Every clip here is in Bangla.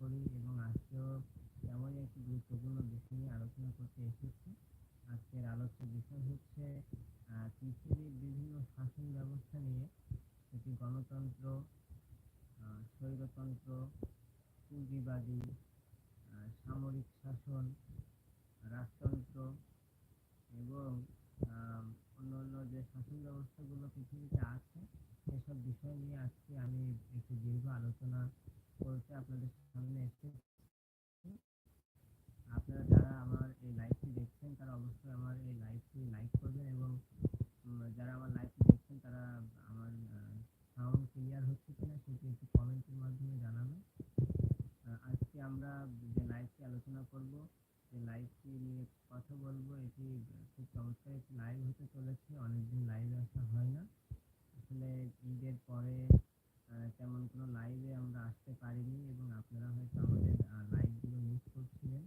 করি এবং আজকেও তেমনই একটি গুরুত্বপূর্ণ বিষয় নিয়ে আলোচনা করতে এসেছি। আজকের আলোচ্য বিষয় হচ্ছে পৃথিবীর বিভিন্ন শাসন ব্যবস্থা নিয়ে এটি গণতন্ত্র স্বৈরতন্ত্র, পুঁজিবাদী সামরিক শাসন, রাজতন্ত্র এবং অন্যান্য যে শাসন ব্যবস্থাগুলো পৃথিবীতে আছে সেসব বিষয় নিয়ে আজকে আমি একটু দীর্ঘ আলোচনা করতে আপনাদের সামনে এসেছি আপনারা যারা আমার এই লাইভটি দেখছেন, তারা অবশ্যই আমার এই লাইভটি লাইক করবেন এবং যারা আমার লাইভটি দেখছেন, তারা আমার সাউন্ড ক্লিয়ার হচ্ছে কিনা সেটি একটু কমেন্টের মাধ্যমে জানাবেন। আজকে আমরা যে লাইভটি আলোচনা করব, যে লাইভটি নিয়ে কথা বলব, এটি খুব চমৎকার একটি লাইভ হতে চলেছে অনেকদিন লাইভে আসা হয় না আসলে ঈদের পরে তেমন কোনো লাইভে আমরা আসতে পারিনি এবং আপনারা হয়তো আমাদের লাইভগুলো মিস করছিলেন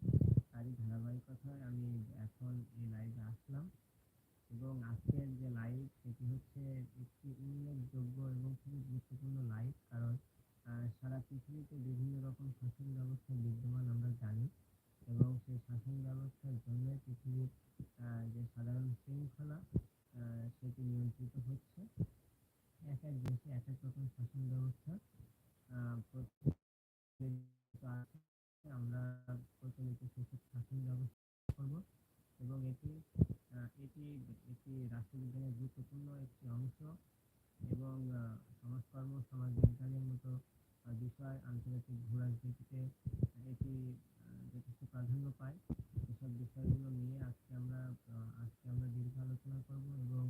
তারই ধারাবাহিকতায় আমি এখন এই লাইভে আসলাম এবং আজকের যে লাইভ সেটি হচ্ছে একটি উল্লেখযোগ্য এবং খুবই গুরুত্বপূর্ণ লাইভ কারণ সারা পৃথিবীতে বিভিন্ন রকম শাসন ব্যবস্থা বিদ্যমান আমরা জানি এবং সেই শাসন ব্যবস্থার জন্য পৃথিবীর যে সাধারণ শৃঙ্খলা সেটি নিয়ন্ত্রিত হচ্ছে এক এক দেশে এক এক রকম শাসন ব্যবস্থা আমরা প্রচলিত সেসব শাসন ব্যবস্থা করব এবং এটি এটি একটি রাষ্ট্রবিজ্ঞানের গুরুত্বপূর্ণ একটি অংশ এবং সমাজকর্ম সমাজ বিজ্ঞানের মতো বিষয় আন্তর্জাতিক ভূরাজনীতিতে এটি যথেষ্ট প্রাধান্য পায়। এসব বিষয়গুলো নিয়ে আজকে আমরা আজকে আমরা দীর্ঘ আলোচনা করব এবং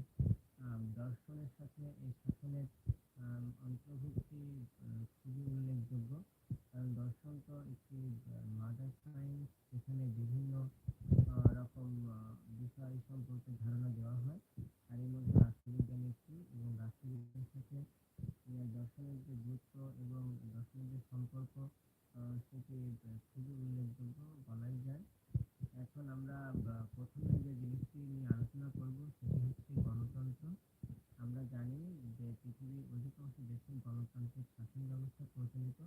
দর্শনের সাথে এই শাসনের অন্তর্ভুক্তি খুবই উল্লেখযোগ্য। কারণ দর্শন তো একটি মাদার সায়েন্স যেখানে বিভিন্ন রকম বিষয় সম্পর্কে ধারণা দেওয়া হয় আর এর মধ্যে রাষ্ট্রবিজ্ঞান একটি এবং রাষ্ট্রবিজ্ঞানের সাথে দর্শনের যে গুরুত্ব এবং দর্শনের যে সম্পর্ক সেটি খুবই উল্লেখযোগ্য বলাই যায় এখন আমরা প্রথমে যে জিনিসটি নিয়ে আলোচনা করব সেটি হচ্ছে গণতন্ত্র আমরা জানি যে পৃথিবীর অধিকাংশ দেশে গণতান্ত্রিক শাসন ব্যবস্থা প্রচলিত,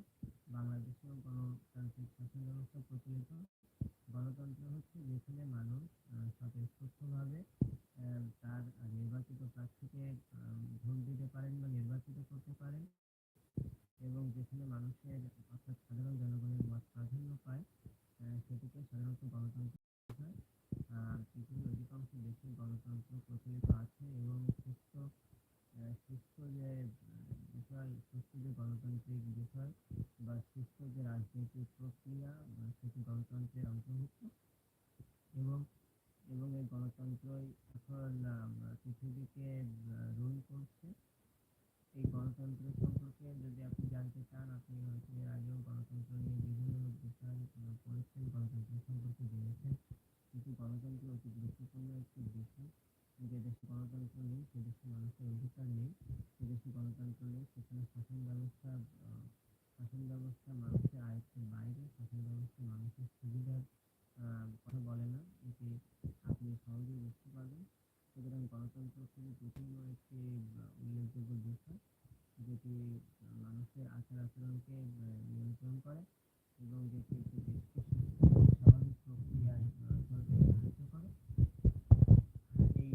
বাংলাদেশেও গণতান্ত্রিক শাসন ব্যবস্থা প্রচলিত। গণতন্ত্র হচ্ছে যেখানে মানুষ স্বতঃস্ফূর্তভাবে তার নির্বাচিত প্রার্থীকে ভোট দিতে পারেন বা নির্বাচিত করতে পারেন এবং যেখানে মানুষের অর্থাৎ সাধারণ জনগণের মত প্রাধান্য পায় সেটিকে সাধারণত গণতন্ত্র হয়। পৃথিবীর অধিকাংশ দেশে গণতন্ত্র প্রচলিত আছে এবং সুস্থ সুস্থ যে বিষয় সুস্থ যে গণতান্ত্রিক বিষয় বা সুস্থ যে রাজনৈতিক প্রক্রিয়া সেটি গণতন্ত্রের অন্তর্ভুক্ত। এবং এবং এই গণতন্ত্রই এখন পৃথিবীকে রুল করছে। এই গণতন্ত্র সম্পর্কে যদি আপনি জানতে চান, আপনি হয়তো এর আগেও গণতন্ত্র নিয়ে বিভিন্ন বিষয় পড়েছেন গণতন্ত্র সম্পর্কে জেনেছেন। কিন্তু গণতন্ত্র অতি গুরুত্বপূর্ণ একটি বিষয়। যে দেশে গণতন্ত্র নেই সে দেশে মানুষের অধিকার নেই সে দেশে গণতন্ত্র নেই সেখানে শাসন ব্যবস্থা শাসন ব্যবস্থা মানুষের আয়ত্তের বাইরে শাসন ব্যবস্থা মানুষের সুবিধার কথা বলে না এটি আপনি সহজেই বুঝতে পারবেন সুতরাং গণতন্ত্র খুবই গুরুত্বপূর্ণ একটি উল্লেখযোগ্য বিষয় যেটি মানুষের আচার আচরণকে নিয়ন্ত্রণ করে এবং যেটি একটি দেশকে স্বাভাবিক প্রক্রিয়ায় চলতে সাহায্য করে এই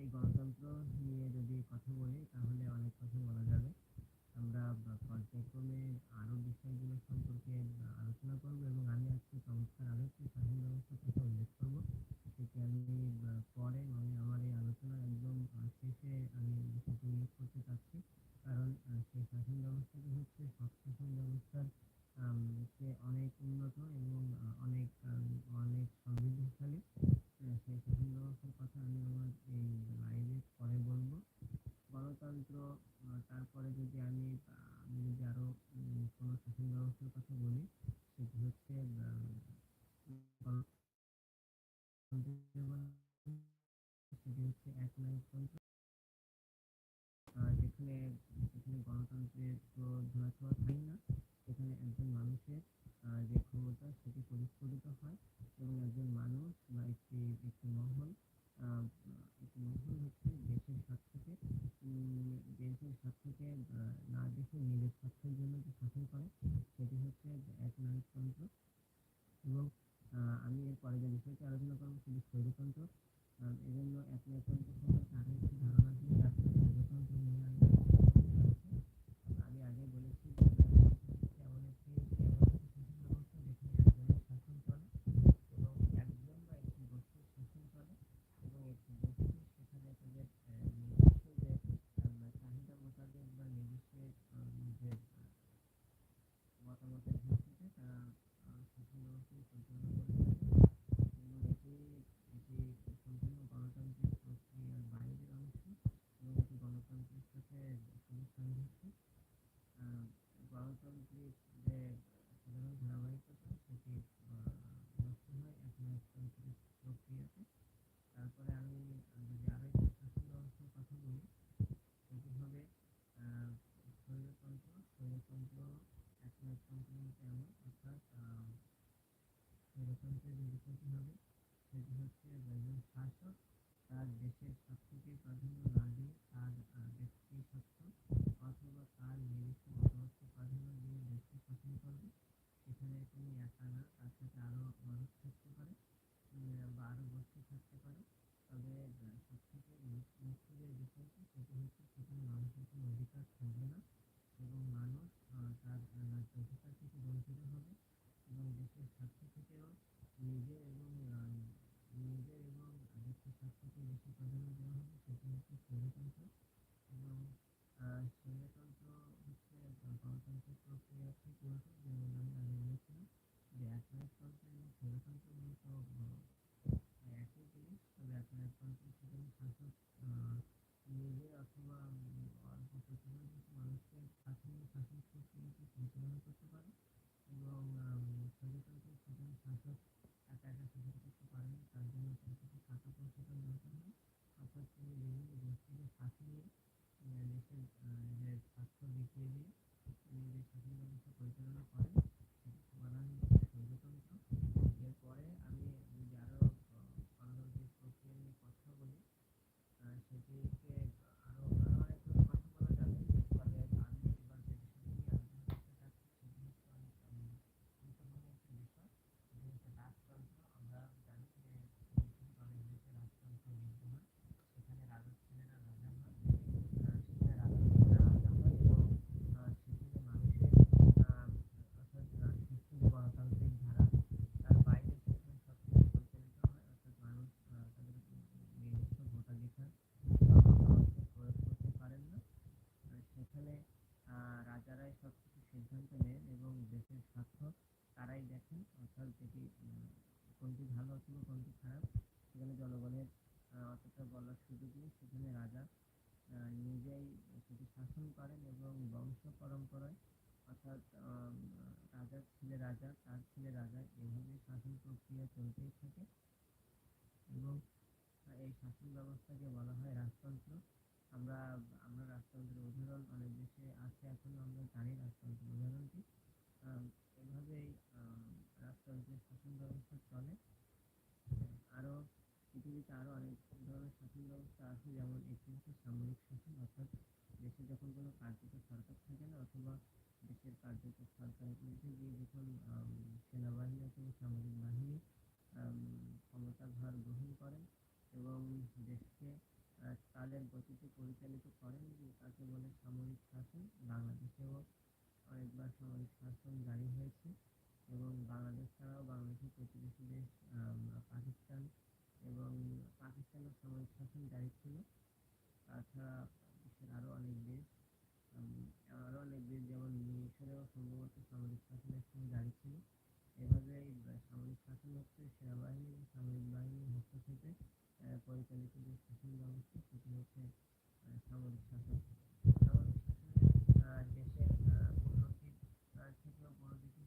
এই গণতন্ত্র নিয়ে যদি কথা বলি তাহলে অনেক কথা বলা যাবে আমরা পর্যায়ক্রমে আরও বিষয়গুলো সম্পর্কে আলোচনা করব এবং আমি আজকে চমৎকার আরও একটি শাসন ব্যবস্থার কথা উল্লেখ করব সেটি আমি পরে মানে আমার এই আলোচনার একদম শেষে আমি বিষয়টি উল্লেখ করতে চাচ্ছি কারণ সেই শাসন ব্যবস্থাটি হচ্ছে সব শাসন ব্যবস্থার সে অনেক উন্নত এবং অনেক অনেক সমৃদ্ধশালী সেই শাসন ব্যবস্থার কথা আমি আমার এই লাইভে পরে বলব গণতন্ত্র তারপরে যদি আমি আমি যদি আরও কোনো শাসন ব্যবস্থার কথা বলি সেটি হচ্ছে সেটি হচ্ছে একনায়কতন্ত্র যেখানে যেখানে গণতন্ত্রের তো ধরাছোঁয়া থাকে না সেখানে একজন মানুষের যে গণতন্ত্রের নিরপেক্ষ হবে সেটি হচ্ছে একজন শাসক তার দেশের স্বার্থকে প্রাধান্য না দিয়ে তার ব্যক্তি স্বার্থ অথবা তার নিজস্ব মতামতকে প্রাধান্য দিয়ে দেশকে শাসন করবে সেখানে তিনি একা না তার সাথে আরও মানুষ থাকতে পারে বা আরও গোষ্ঠী থাকতে পারে তবে সবথেকে মুখ্য যে বিষয়টি সেটি হচ্ছে সেখানে মানুষের কোনো অধিকার থাকবে না এবং দেশের স্বার্থকেও নিজের এবং নিজের এবং দেশের স্বার্থকে বেশি প্রাধান্য দেওয়া হবে সেটি হচ্ছে স্বৈরতন্ত্র এবং স্বৈরতন্ত্র হচ্ছে গণতান্ত্রিক প্রক্রিয়া ঠিক মতো যেমন আমি আগে বলেছিলাম যে একনায়কতন্ত্র এবং স্বৈরতন্ত্র মূলত একই জিনিস তবে একনায়কতন্ত্র সেখানে শাসক নিজে ছেলে রাজা, তার ছেলে রাজা এইভাবে শাসন প্রক্রিয়া চলতেই থাকে এবং এই শাসন ব্যবস্থাকে বলা হয় রাজতন্ত্র। আমরা আমরা রাজতন্ত্রের উদাহরণ অনেক দেশে আছে এখনও আমরা জানি রাজতন্ত্রের উদাহরণটি। এভাবেই রাজতন্ত্রের শাসন ব্যবস্থা চলে। আরও পৃথিবীতে আরও অনেক ধরনের শাসন ব্যবস্থা আছে, যেমন একটি হচ্ছে সামরিক শাসন, অর্থাৎ কিছু পরিচালিত করেননি তাকে বলে সামরিক শাসন। বাংলাদেশেও অনেকবার সামরিক শাসন জারি হয়েছে এবং বাংলাদেশ ছাড়াও বাংলাদেশের প্রতিবেশী দেশ পাকিস্তান এবং পাকিস্তানের সামরিক শাসন জারি ছিল। তাছাড়া বিশ্বের আরও অনেক দেশ আরও অনেক দেশ যেমন মিশরেও সম্ভবত সামরিক শাসনের সঙ্গে জারি ছিল। এভাবে সামরিক শাসন হচ্ছে সেনাবাহিনী সামরিক বাহিনীর হস্তক্ষেপে পরিচালিত যে শাসন ব্যবস্থা সেটি হচ্ছে সামরিক শাসন। সামরিক শাসনে দেশের উন্নতির থেকেও বড় দিকে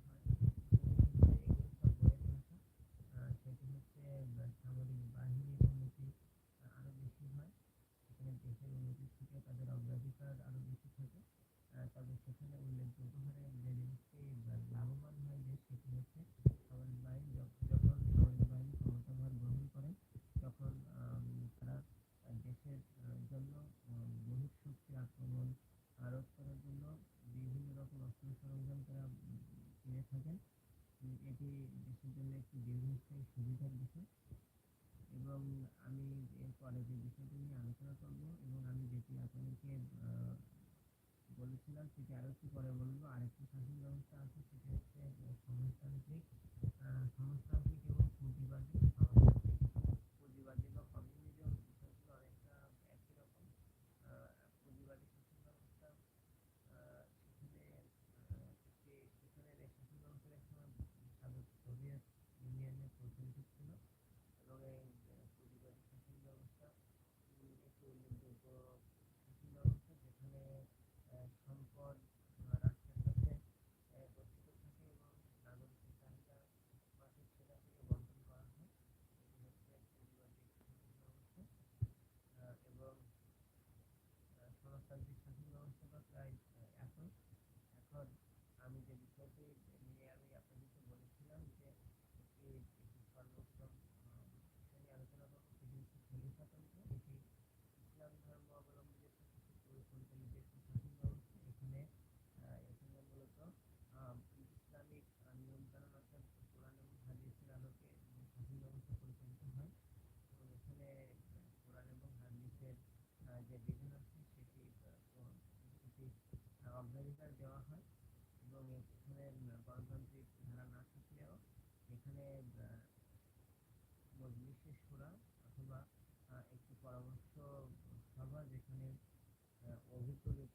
থাকেন এটি দেশের জন্য একটি দীর্ঘস্থায়ী সুবিধার বিষয়। এবং আমি এরপরে যে বিষয়টি নিয়ে আলোচনা করব এবং আমি যেটি আপনাদেরকে বলেছিলাম, সেটি আরও একটু পরে বলব। আরেকটি শাসন ব্যবস্থা আছে, সেটি হচ্ছে সংস্থান্ত্রিক সংস্থান্ত্রিক এবং পুঁজিবাদী। conviction. এখানে গণতান্ত্রিক ধারা না থাকলেও এখানে মজলিসে সুরা অথবা একটি পরামর্শ সভা যেখানে অভিযোগ